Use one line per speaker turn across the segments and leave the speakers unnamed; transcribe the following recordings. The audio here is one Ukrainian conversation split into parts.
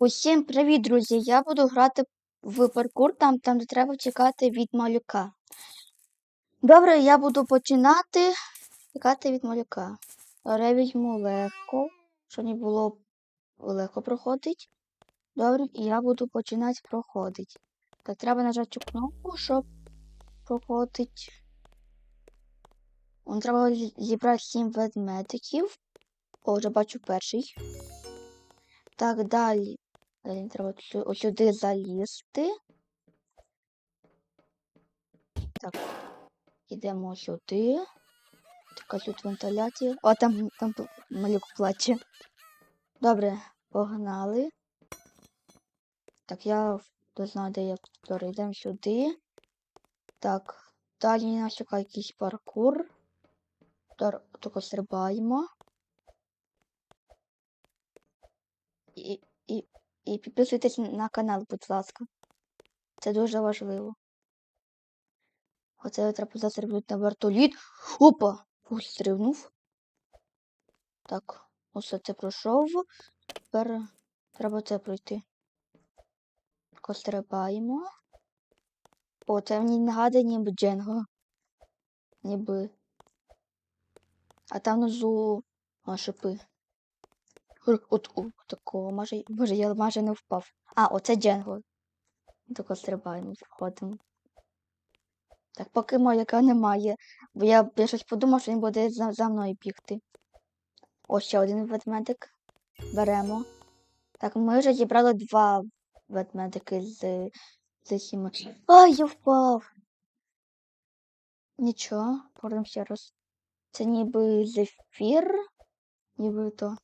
Усім привіт, друзі! Я буду грати в паркур там, там де треба чекати від малюка. Добре, я буду починати чекати від малюка. Я візьму легко, щоб не було легко проходить. Добре, і я буду починати проходити. Так, треба нажати цю кнопку, щоб проходити. Он треба зібрати 7 ведмедиків. О, вже бачу перший. Так, далі. Далі треба ось сюди залізти. Так. Йдемо сюди. Така тут вентиляція. О, там, там малюк плаче. Добре, погнали. Так, я не знаю, де я перейдемо сюди. Так, далі нас чекає якийсь паркур. Тільки стрибаємо. І, і, і підписуйтесь на канал, будь ласка. Це дуже важливо. Оце треба застрибнути на вертоліт. Опа! Ось стрибнув. Так, ось це пройшов. Тепер треба це пройти. Так, ось стрибаємо. О, це мені нагадує ніби Дженго. Ніби. А там внизу шипи. От, о, такого, може, може, я майже не впав. А, оце Дженго. Так ось стрибаємо, заходимо. Так, поки маяка немає, бо я, я щось подумав, що він буде за, за мною бігти. Ось ще один ведмедик. Беремо. Так, ми вже зібрали два ведмедики з, з сіми. Ай, я впав. Нічого, ще раз. Це ніби зефір, ніби то.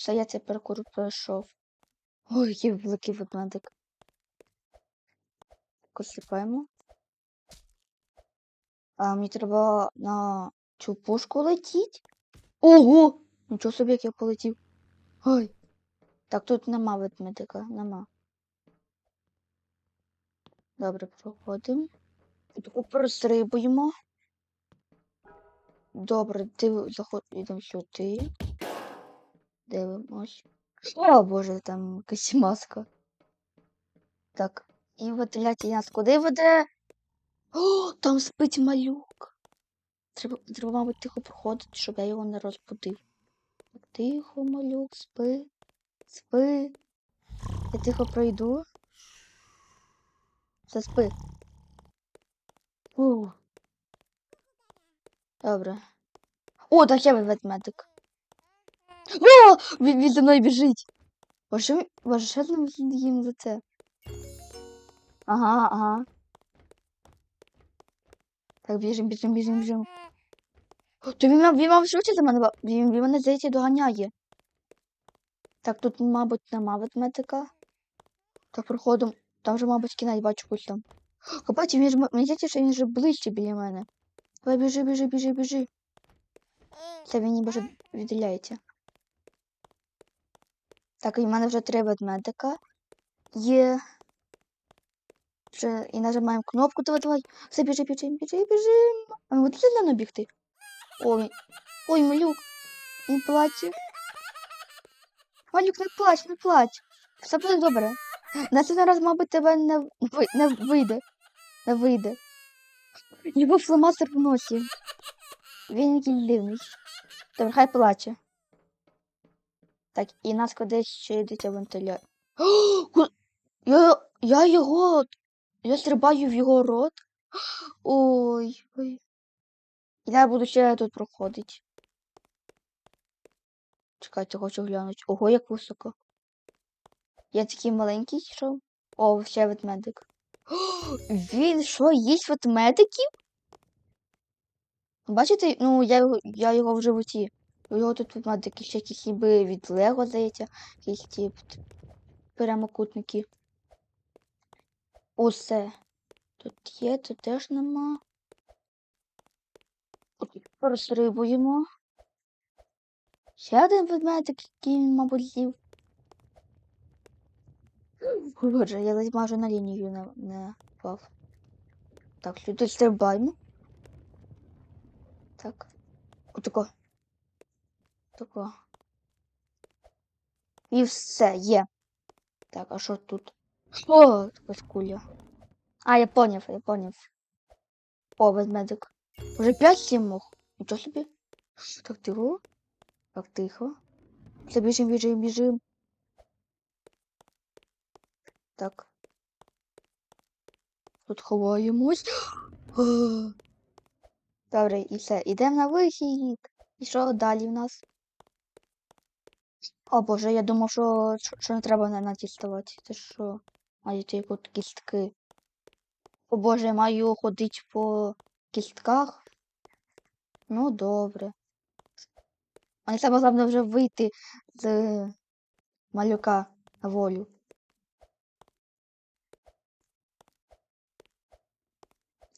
Все, я цей паркур пройшов. Ой, який великий ведмедик. Посипаємо. А мені треба на цю пушку летіть. Ого! Нічого собі, як я полетів. Ой. Так, тут нема ведмедика, нема. Добре, проходимо. Таку перестрибуємо. Добре, див... заход... йдемо сюди. Дивимось. О, боже, там якась маска. Так, і вентиляція нас куди веде? О, там спить малюк. Треба, треба, мабуть, тихо проходити, щоб я його не розбудив. Тихо, малюк, спи, спи. Я тихо пройду. Все, спи. Ух. Добре. О, так я ведмедик. О! Він, він мною біжить. Боже, боже, їм за це? Ага, ага. Так, біжим, біжим, біжим, біжим. То він, мав- він мав швидше за мене, він, він мене здається доганяє. Так, тут, мабуть, нема ведмедика. Так, проходимо. Там же, мабуть, кінець бачу ось там. Копаті, він ж мені здається, що він вже ближче біля мене. Давай, біжи, біжи, біжи, біжи. Це він ніби вже віддаляється. Так, і в мене вже три ведмедика. Є. Вже і нажимаємо кнопку, давай, давай. Все, біжи, біжи, біжи, біжи. А ми будете за мною бігти? Ой, ой, малюк. Він плаче. Малюк, не плач, не плач. Все буде добре. На цей раз, мабуть, тебе не, не вийде. Не вийде. Його фломастер в носі. Він якийсь дивний. Добре, хай плаче. Так, і нас кудись ще йдеться вентиля. Я, я його. Я стрибаю в його рот. Ой, ой. Я буду ще тут проходити. Чекайте, хочу глянути. Ого, як високо. Я такий маленький що? О, ще ведмедик. Він що, їсть ведмедиків? Бачите, ну я я його в животі. У його тут ведмедики ще якісь ніби від Лего, здається, якісь ті прямокутники. Усе. Тут є, тут теж нема. От, Розрибуємо. Ще один ведмедик, який мабуть, з'їв. Боже, я ледь майже на лінію не, не впав. Так, сюди стрибаємо. Так. Отако. Тако. І все, є. Так, а що тут? О, якась куля. А, я поняв, я поняв. О, ведмедик. Уже п'ять сімох. Нічого собі. Так тихо. Так тихо. Все, біжим, біжим, біжим. Так. Тут ховаємось. Добре, і все. Ідемо на вихід. І що далі в нас? О боже, я думав, що, що, не треба на натіставати. Це що? Маю ті от кістки. О боже, я маю ходити по кістках. Ну, добре. Мені саме головне вже вийти з малюка на волю.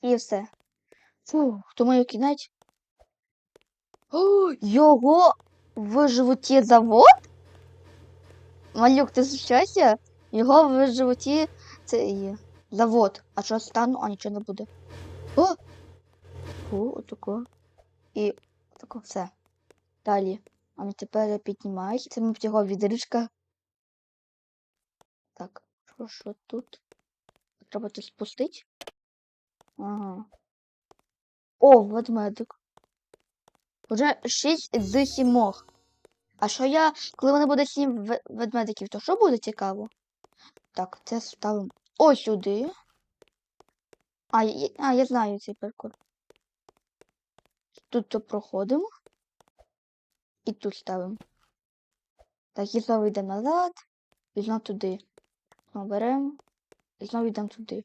І все. Фу, то мою кінець. О, його в животі завод? Малюк, ти зустрічайся? Його в животі цей завод. А що стану, а нічого не буде. О! О, отако. І отако все. Далі. А ну тепер піднімай. Це ми його відрижка. Так, що, що тут? Треба це спустити. Ага. О, ведмедик. Уже 6 з 7. А що я, коли буде 7 ве- ведмедиків, то що буде цікаво? Так, це ставимо ось сюди. А, я- а, я знаю цей паркур. Тут то проходимо. І тут ставимо. Так, і знову йдемо назад. І знову туди. Знову беремо. І знову йдемо туди.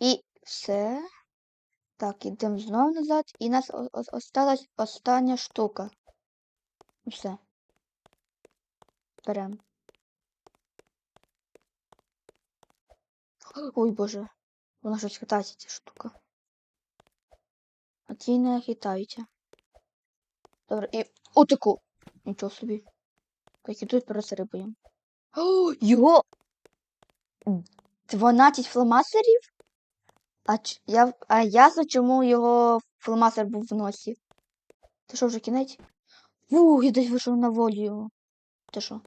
І все. Так, ідемо знову назад. І нас осталась остання штука. Все. Беремо. Ой, боже. Вона щось хитається, ця штука. А ці не хитаються. Добре, і отаку. Нічого собі. Так, і тут пересрибуємо. О, його 12 фломастерів? А, ч... я... а ясно, чому його фломастер був в носі. Це що, вже кінець? Фу, я десь вийшов на волю. Ти що?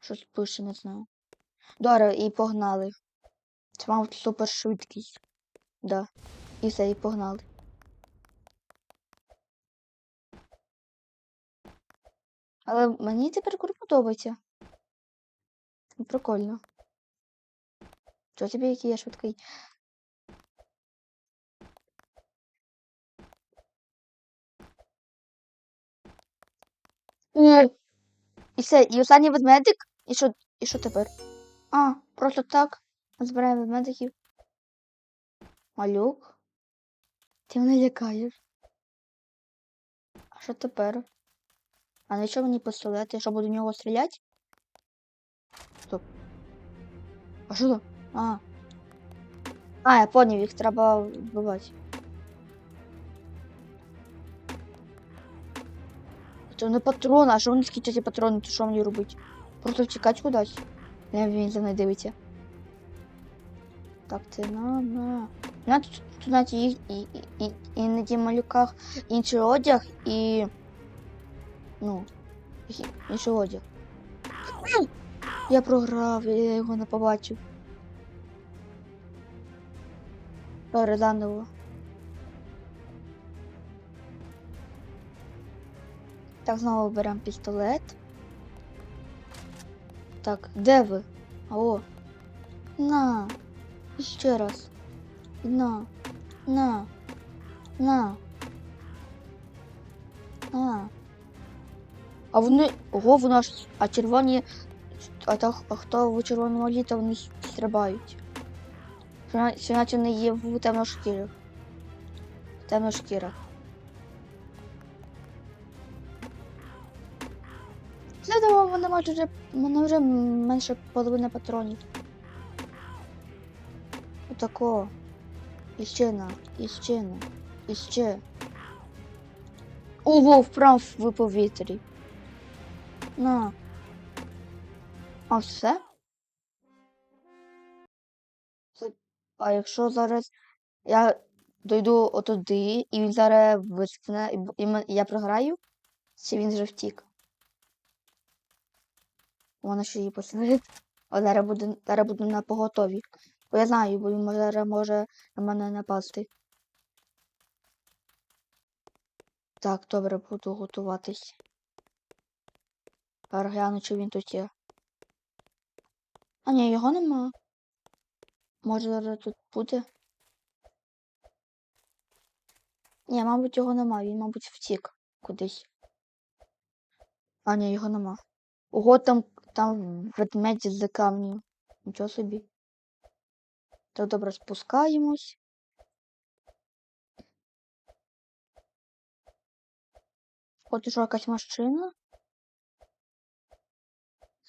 Щось пише, не знаю. Добре, і погнали. Це, мабуть, супер швидкість. Да. І все, і погнали. Але мені тепер кур подобається. Прикольно. Що тобі який я швидкий? І все, і останній ведмедик? І що, і що тепер? А, просто так. Збираємо ведмедиків. Малюк. Ти мене лякаєш. А що тепер? А на що мені пістолет? Я що буду в нього стріляти? Стоп. А що там? А. А, я поняв, їх треба вбивати. Це не патрони, а що вони скидять ці патрони, то що мені робити? Просто втікати кудись. Не він за мною дивиться. Так, це на на. На тут, тут навіть і, і, і, і, і на тім малюках інший одяг і. Ну. Інший одяг. Я програв, я його не побачив. Добре, Так, знову беремо пістолет. Так, де ви? О. На. Ще раз. На. На. На. На. А вони. Ого, вона ж. А червоні. А, то, а хто в червоному літо вони стрибають. Що наче не є в темношкірих. Темношкірах. Я думав, вона може вже. Менше половини патронів. Отако. І ще на, і ще на, і ще. Ого, вправ в повітрі. На. А все? А якщо зараз я дойду отуди, і він зараз вискне, і я програю, чи він вже втік. Вона ще її посилить. А зараз буду, зараз буду на поготові. Бо я знаю, бо він зараз може на мене напасти. Так, добре, буду готуватись. Перегляну, чи він тут є. А ні, його нема. Може зараз тут буде. Ні, мабуть, його нема. Він, мабуть, втік кудись. А, ні, його нема. Ого, там, там ведмедь з камню. Нічого собі. Так, добре, спускаємось. От що якась машина.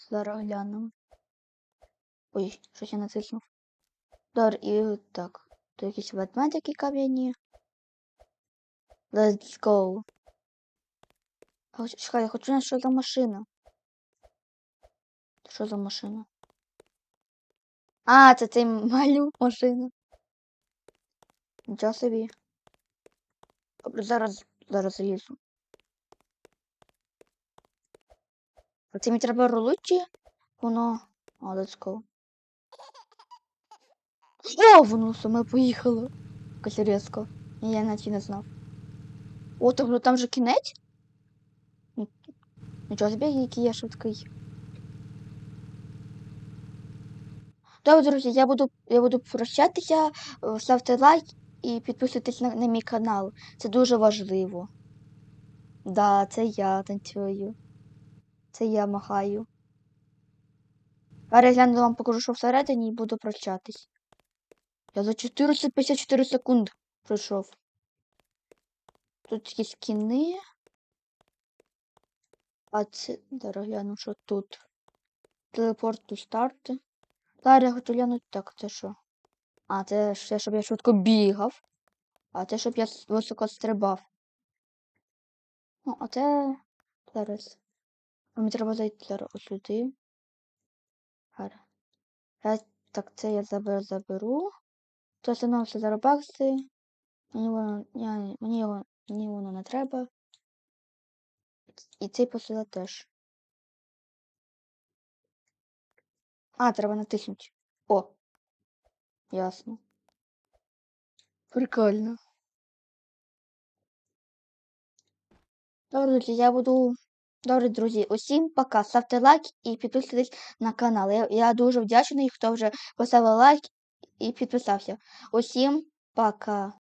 Зараз глянемо. Ой, щось я натиснув. Добре, і так. Тут якісь ведмедики кам'яні. Let's go. Чекай, я хочу знати, що за машина. Що за машина? А, це цей малюк машина. Нічого собі. Зараз, зараз залізу. А це мені треба рулить воно. А, let's go. О, воно саме поїхало. Якось різко. Я навіть не знав. О, тобто там же кінець? Ні- Нічого собі, який я швидкий. Добре, друзі, я буду, я буду прощатися. Е, Ставте лайк і підписуйтесь на, на мій канал. Це дуже важливо. Да, це я танцюю. Це я махаю. Зараз я гляну, вам покажу, що всередині і буду прощатись. Я за 454 секунд пройшов. Тут є скіни. А це. Зараз гляну, що тут. Телепорт до старту. Зараз я хочу глянути. Так, це що? А, це все, щоб я швидко бігав. А це щоб я високо стрибав. Ну, а це зараз. Мені треба зайти зараз сюди. Гарно. Так, це я заберу, заберу. То все все зараз бакси. Мені воно, я, мені його, мені воно не треба. І цей посила теж. А, треба натиснути. О. Ясно. Прикольно. Добре, друзі, я буду. Добре, друзі, усім пока. Ставте лайк і підписуйтесь на канал. Я, я дуже вдячний, хто вже поставив лайк і підписався. Усім пока.